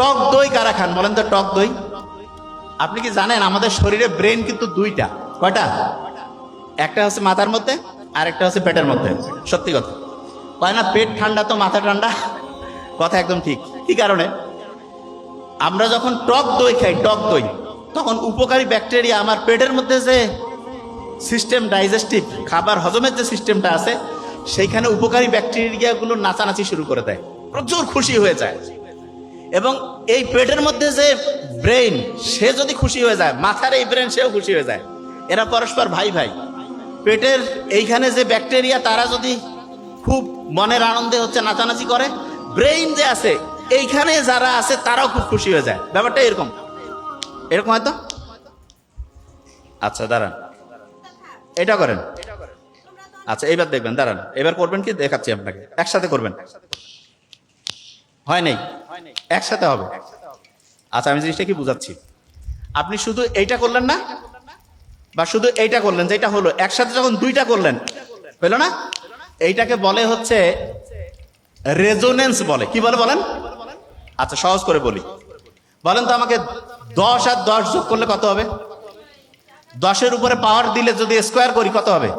টক দই কারা খান? বলেন তো টক দই। আপনি কি জানেন, আমাদের শরীরে ব্রেন কিন্তু দুইটা। কয়টা? একটা হচ্ছে মাথার মধ্যে আর একটা হচ্ছে পেটের মধ্যে। সত্যি কথা। কয় না, পেট ঠান্ডা তো মাথা ঠান্ডা? কথা একদম ঠিক। কি কারণে? আমরা যখন টক দই খাই, টক দই, তখন উপকারী ব্যাকটেরিয়া আমার পেটের মধ্যে যে সিস্টেম ডাইজেস্টিভ খাবার হজমের যে সিস্টেমটা আছে, সেইখানে উপকারী ব্যাকটেরিয়াগুলো নাচানাচি শুরু করে দেয়। প্রচুর খুশি হয়ে যায়। এবং এই পেটের মধ্যে যে ব্রেন সে যদি খুশি হয়ে যায়, মাথার এই ব্রেন সেও খুশি হয়ে যায়। এরা পরস্পর ভাই ভাই। পেটের এইখানে যে ব্যাকটেরিয়া তারা যদি খুব মনের আনন্দে হচ্ছে নাচানাচি করে ব্রেইন যে আছে, এইখানে যারা আছে, তারাও খুব খুশি হয়ে যায়। ব্যাপারটা এরকম। এরকম হয়তো? আচ্ছা দাঁড়ান। এটা করেন। আচ্ছা এইবার দেখবেন, দাঁড়ান। এবার করবেন কি? দেখাচ্ছি আপনাকে। একসাথে করবেন। হয় নাই? একসাথে হবে। আচ্ছা আমি জিনিসটা কি বুঝাচ্ছি? আপনি শুধু এইটা করলেন না? বা শুধু এইটা করলেন, যেটা হলো, একসাথে যখন দুইটা করলেন হইল না? এইটাকে বলে হচ্ছে রেজোনেন্স বলে। কি বলে বলেন? আচ্ছা সহজ করে বলি। বলেন তো আমাকে দশ আর দশ যোগ করলে কত হবে? দশের উপরে পাওয়ার দিলে যদি স্কোয়ার করি, কত হবে?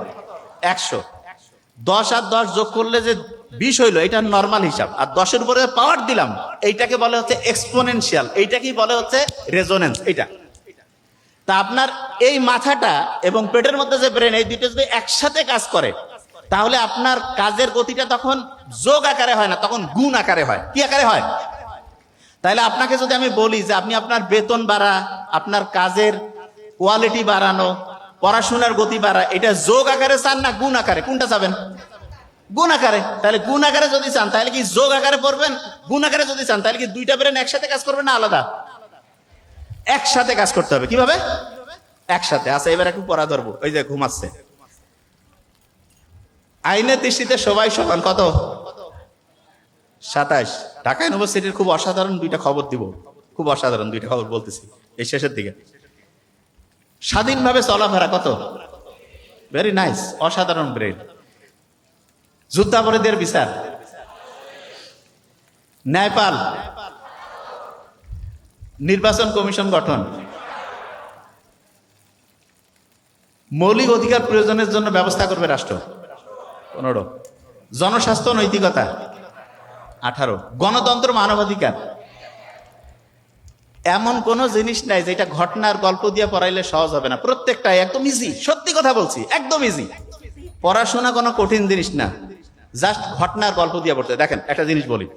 একশো। দশ আর দশ যোগ করলে যে বিশ হইল, এটা নর্মাল হিসাব। আর দশের উপরে পাওয়ার দিলাম, এইটাকে বলে হচ্ছে এক্সপোনেনশিয়াল এইটাকেই বলে হচ্ছে রেজোনেন্স এইটা। তা আপনার এই মাথাটা এবং পেটের মধ্যে যে ব্রেন এই দুটো যদি একসাথে কাজ করে, তাহলে আপনার কাজের গতিটা তখন যোগ আকারে হয় না, তখন গুণ আকারে হয়। কি আকারে হয়? তাহলে আপনাকে যদি আমি বলি যে আপনি আপনার বেতন বাড়া, আপনার কাজের কোয়ালিটি বাড়ানো, পড়াশোনার গতি বাড়া, এটা যোগ আকারে চান না, গুণ আকারে? কোনটা চাবেন? গুণ আকারে। তাহলে গুণ আকারে যদি চান, তাহলে কি যোগ আকারে পড়বেন? গুণ আকারে যদি চান, তাহলে কি দুইটা ব্রেন একসাথে কাজ করবে না আলাদা? একসাথে কাজ করতে হবে। কীভাবে? একসাথে। আচ্ছা এবার একটু পড়া ধরবো। ওই যে ঘুমাচ্ছে আইনের দৃষ্টিতে সবাই সমান। কত? সাতাশ। ঢাকা ইউনিভার্সিটির খুব অসাধারণ দুইটা খবর দিব। খুব অসাধারণ দুইটা খবর বলতেছি। এই শেষের দিকে। স্বাধীনভাবে চলাফেরা কত? ভেরি নাইস অসাধারণ ব্রেন যুদ্ধাপরাধীদের বিচার। ন্যায়পাল। নির্বাচন কমিশন গঠন। মৌলিক অধিকার প্রয়োজনের জন্য ব্যবস্থা করবে রাষ্ট্র। পনেরো। জনস্বাস্থ্য নৈতিকতা। আঠারো। গণতন্ত্র মানবাধিকার। এমন কোন জিনিস নাই যেটা ঘটনার গল্প দিয়ে পড়াইলে সহজ হবে না। প্রত্যেকটাই একদম ইজি সত্যি কথা বলছি, একদম ইজি পড়াশোনা কোনো কঠিন জিনিস না। জাস্ট ঘটনার গল্প দিয়ে পড়তে দেখেন একটা জিনিস বলি।